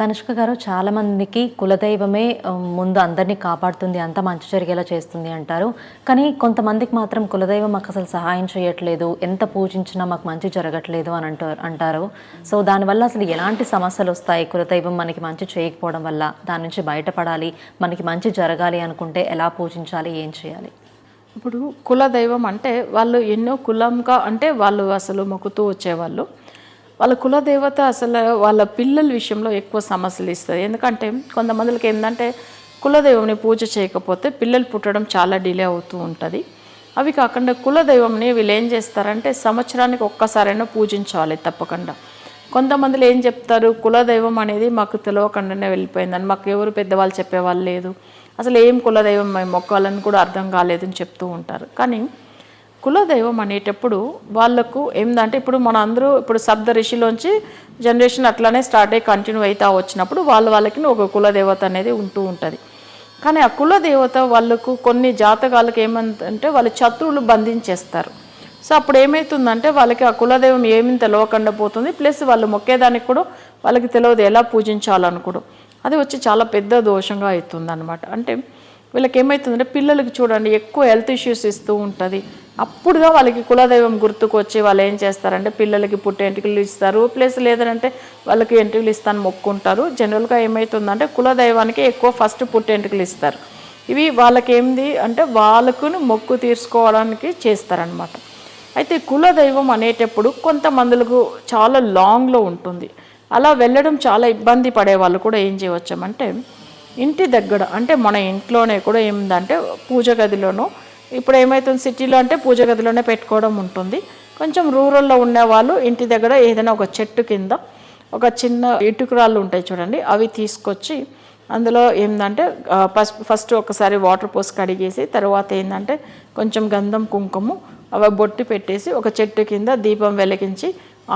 తనుష్క గారు చాలామందికి కులదైవమే ముందు అందరినీ కాపాడుతుంది అంత మంచి జరిగేలా చేస్తుంది అంటారు. కానీ కొంతమందికి మాత్రం కులదైవం మాకు అసలు సహాయం చేయట్లేదు ఎంత పూజించినా మాకు మంచి జరగట్లేదు అని అంటారు అంటారు. సో దానివల్ల అసలు ఎలాంటి సమస్యలు వస్తాయి? కులదైవం మనకి మంచి చేయకపోవడం వల్ల దాని నుంచి బయటపడాలి మనకి మంచి జరగాలి అనుకుంటే ఎలా పూజించాలి ఏం చేయాలి? ఇప్పుడు కులదైవం అంటే వాళ్ళు ఎన్నో కులంగా అంటే వాళ్ళు అసలు మొక్కుతూ వచ్చేవాళ్ళు. వాళ్ళ కులదేవత అసలు వాళ్ళ పిల్లల విషయంలో ఎక్కువ సమస్యలు ఇస్తుంది. ఎందుకంటే కొంతమందికి ఏంటంటే కులదైవంని పూజ చేయకపోతే పిల్లలు పుట్టడం చాలా డిలే అవుతూ ఉంటుంది. అవి కాకుండా కులదైవంని వీళ్ళు ఏం చేస్తారంటే సంవత్సరానికి ఒక్కసారైనా పూజించాలి తప్పకుండా. కొంతమందిలో ఏం చెప్తారు కులదైవం అనేది మాకు తెలియకుండానే వెళ్ళిపోయిందని మాకు ఎవరు పెద్దవాళ్ళు చెప్పేవాళ్ళు లేదు. అసలు ఏం కులదైవం మేము మొక్కాలని కూడా అర్థం కాలేదని చెప్తూ ఉంటారు. కానీ కులదైవం అనేటప్పుడు వాళ్ళకు ఏందంటే ఇప్పుడు మన అందరూ ఇప్పుడు సప్త ఋషిలోంచి జనరేషన్ అట్లానే స్టార్ట్ అయ్యి కంటిన్యూ అవుతా వచ్చినప్పుడు వాళ్ళ వాళ్ళకి ఒక కులదేవత అనేది ఉంటూ ఉంటుంది. కానీ ఆ కులదేవత వాళ్ళకు కొన్ని జాతకాలకు ఏమంటే వాళ్ళ శత్రువులు బంధించేస్తారు. సో అప్పుడు ఏమవుతుందంటే వాళ్ళకి ఆ కులదైవం ఏమీ తెలవకుండా పోతుంది ప్లస్ వాళ్ళు మొక్కేదానికి కూడా వాళ్ళకి తెలియదు ఎలా పూజించాలనుకోవడం అది వచ్చి చాలా పెద్ద దోషంగా అవుతుంది అనమాట అంటే వీళ్ళకి ఏమవుతుందంటే పిల్లలకి చూడండి ఎక్కువ హెల్త్ ఇష్యూస్ ఇస్తూ ఉంటుంది. అప్పుడుగా వాళ్ళకి కులదైవం గుర్తుకు వచ్చి వాళ్ళు ఏం చేస్తారంటే పిల్లలకి పుట్టే ఎంటుకలు ఇస్తారు. ప్లస్ లేదంటే వాళ్ళకి ఎంటుకలు ఇస్తాను మొక్కుంటారు. జనరల్గా ఏమవుతుందంటే కులదైవానికి ఎక్కువ ఫస్ట్ పుట్టి ఎంటుకలు ఇస్తారు. ఇవి వాళ్ళకి ఏంది అంటే వాళ్ళకు మొక్కు తీర్చుకోవడానికి చేస్తారనమాట అయితే కులదైవం అనేటప్పుడు కొంతమందులకు చాలా లాంగ్లో ఉంటుంది. అలా వెళ్ళడం చాలా ఇబ్బంది పడే వాళ్ళు కూడా ఏం చేయవచ్చామంటే ఇంటి దగ్గర అంటే మన ఇంట్లోనే కూడా ఏమిందంటే పూజ గదిలోనూ ఇప్పుడు ఏమవుతుంది సిటీలో అంటే పూజ గదిలోనే పెట్టుకోవడం ఉంటుంది. కొంచెం రూరల్లో ఉన్నవాళ్ళు ఇంటి దగ్గర ఏదైనా ఒక చెట్టు కింద ఒక చిన్న ఇటుకురాళ్ళు ఉంటాయి చూడండి అవి తీసుకొచ్చి అందులో ఏంటంటే ఫస్ట్ ఫస్ట్ ఒకసారి వాటర్ పోసి కడిగేసి తర్వాత ఏంటంటే కొంచెం గంధం కుంకుమ అవి బొట్టు పెట్టేసి ఒక చెట్టు కింద దీపం వెలిగించి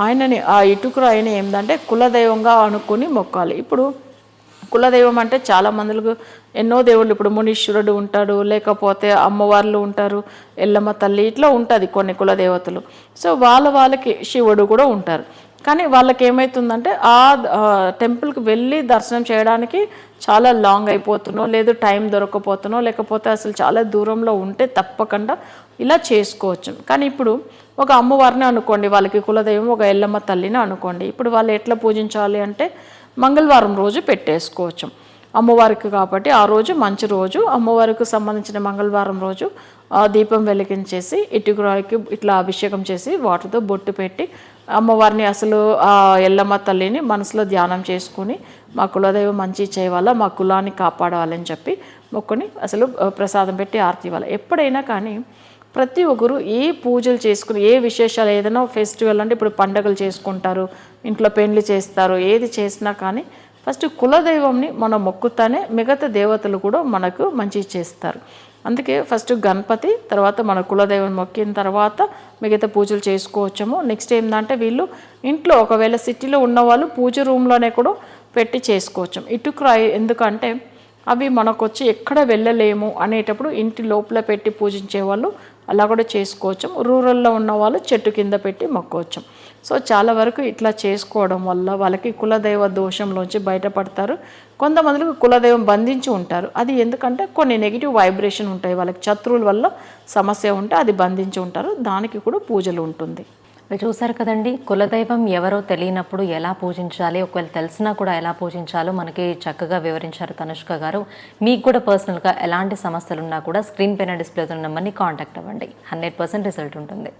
ఆయనని ఆ ఇటుకురాయిని ఏంటంటే కులదైవంగా అనుకుని మొక్కాలి. ఇప్పుడు కులదైవం అంటే చాలా మందులకు ఎన్నో దేవుళ్ళు ఇప్పుడు మునీశ్వరుడు ఉంటాడు లేకపోతే అమ్మవార్లు ఉంటారు ఎల్లమ్మ తల్లి ఇట్లా ఉంటుంది కొన్ని కులదేవతలు. సో వాళ్ళ వాళ్ళకి శివుడు కూడా ఉంటారు. కానీ వాళ్ళకి ఏమవుతుందంటే ఆ టెంపుల్కి వెళ్ళి దర్శనం చేయడానికి చాలా లాంగ్ అయిపోతున్నో లేదు టైం దొరకపోతున్నో లేకపోతే అసలు చాలా దూరంలో ఉంటే తప్పకుండా ఇలా చేసుకోవచ్చు. కానీ ఇప్పుడు ఒక అమ్మవారిని అనుకోండి వాళ్ళకి కులదైవం ఒక ఎల్లమ్మ తల్లిని అనుకోండి. ఇప్పుడు వాళ్ళు ఎట్లా పూజించాలి అంటే మంగళవారం రోజు పెట్టేసుకోవచ్చు. అమ్మవారికి కాబట్టి ఆ రోజు మంచి రోజు. అమ్మవారికి సంబంధించిన మంగళవారం రోజు ఆ దీపం వెలిగించేసి ఇటుకురాయికి ఇట్లా అభిషేకం చేసి వాటర్తో బొట్టు పెట్టి అమ్మవారిని అసలు ఆ ఎల్లమ్మ తల్లిని మనసులో ధ్యానం చేసుకుని మా కులదైవం మంచి చేయవాలా మా కులాన్ని కాపాడాలని చెప్పి మొక్కుని అసలు ప్రసాదం పెట్టి ఆర్తి ఇవ్వాలి ఎప్పుడైనా కానీ ప్రతి ఒక్కరు ఏ పూజలు చేసుకుని ఏ విశేషాలు ఏదైనా ఫెస్టివల్ అంటే ఇప్పుడు పండగలు చేసుకుంటారు ఇంట్లో పెళ్ళి చేస్తారు ఏది చేసినా కానీ ఫస్ట్ కులదైవంని మనం మొక్కుతానే మిగతా దేవతలు కూడా మనకు మంచి చేస్తారు. అందుకే ఫస్ట్ గణపతి తర్వాత మన కులదైవం మొక్కిన తర్వాత మిగతా పూజలు చేసుకోవచ్చాము. నెక్స్ట్ ఏంటంటే వీళ్ళు ఇంట్లో ఒకవేళ సిటీలో ఉన్న వాళ్ళు పూజ రూమ్లోనే కూడా పెట్టి చేసుకోవచ్చు. ఇటుక్రాయి ఎందుకంటే అవి మనకు వచ్చి ఎక్కడ వెళ్ళలేము అనేటప్పుడు ఇంటి లోపల పెట్టి పూజించే వాళ్ళు అలా కూడా చేసుకోవచ్చు. రూరల్లో ఉన్న వాళ్ళు చెట్టు కింద పెట్టి మొక్కవచ్చు. సో చాలా వరకు ఇట్లా చేసుకోవడం వల్ల వాళ్ళకి కులదైవ దోషంలోంచి బయటపడతారు. కొంతమందికి కులదైవం బంధించి ఉంటారు. అది ఎందుకంటే కొన్ని నెగిటివ్ వైబ్రేషన్ ఉంటాయి. వాళ్ళకి శత్రువుల వల్ల సమస్య ఉంటే అది బంధించి ఉంటారు. దానికి కూడా పూజలు ఉంటుంది. మీరు చూసారు కదండి కులదైవం ఎవరో తెలియనప్పుడు ఎలా పూజించాలి ఒకవేళ తెలిసినా కూడా ఎలా పూజించాలో మనకి చక్కగా వివరించారు తనుష్క గారు. మీకు కూడా పర్సనల్గా ఎలాంటి సమస్యలు ఉన్నా కూడా స్క్రీన్ పైన డిస్ప్లే అవుతున్న నెంబర్ని కాంటాక్ట్ అవ్వండి. హండ్రెడ్ పర్సెంట్ రిజల్ట్ ఉంటుంది.